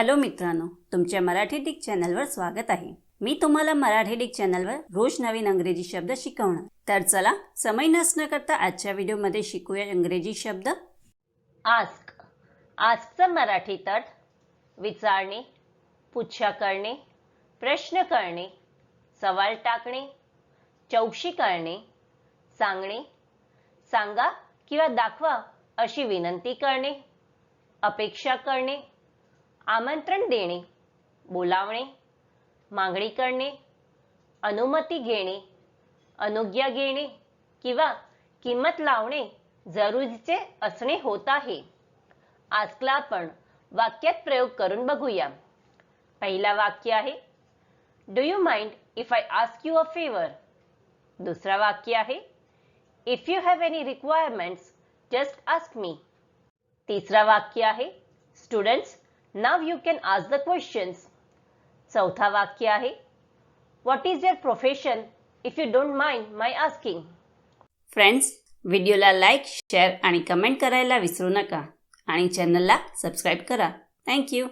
Hello मित्रांनो तुमच्या Marathi Dick चॅनलवर स्वागत आहे. मी तुम्हाला मराठी डिक चॅनलवर रोज नवीन अंग्रेजी शब्द शिकवणार. तर चला समय नसणं करता आजच्या व्हिडिओमध्ये शिकूया इंग्रजी शब्द. आस्क आस्कचं मराठी तट विचारणे पुच्छा करणे प्रश्न करणे सवाल टाकणे चौकशी करणे सांगणे सांगा किंवा दाखवा अशी विनंती करणे अपेक्षा करणे आमंत्रण देणे बोलावणे मागणी करणे अनुमती घेणे अनुज्ञा घेणे किंवा किंमत लावणे जरुरीचे असणे होत आहे. आजकाल आपण वाक्यात प्रयोग करून बघूया. पहिला वाक्य आहे do you mind if I ask you a favour दुसरा वाक्य आहे if you have any requirements just ask me तिसरा वाक्य आहे students now you can ask the questions चौथा वाक्य आहे. What is your profession if you don't mind my asking friends व्हिडिओला लाईक शेअर आणि कमेंट करायला विसरू नका. आणि चॅनलला सबस्क्राईब करा. थँक्यू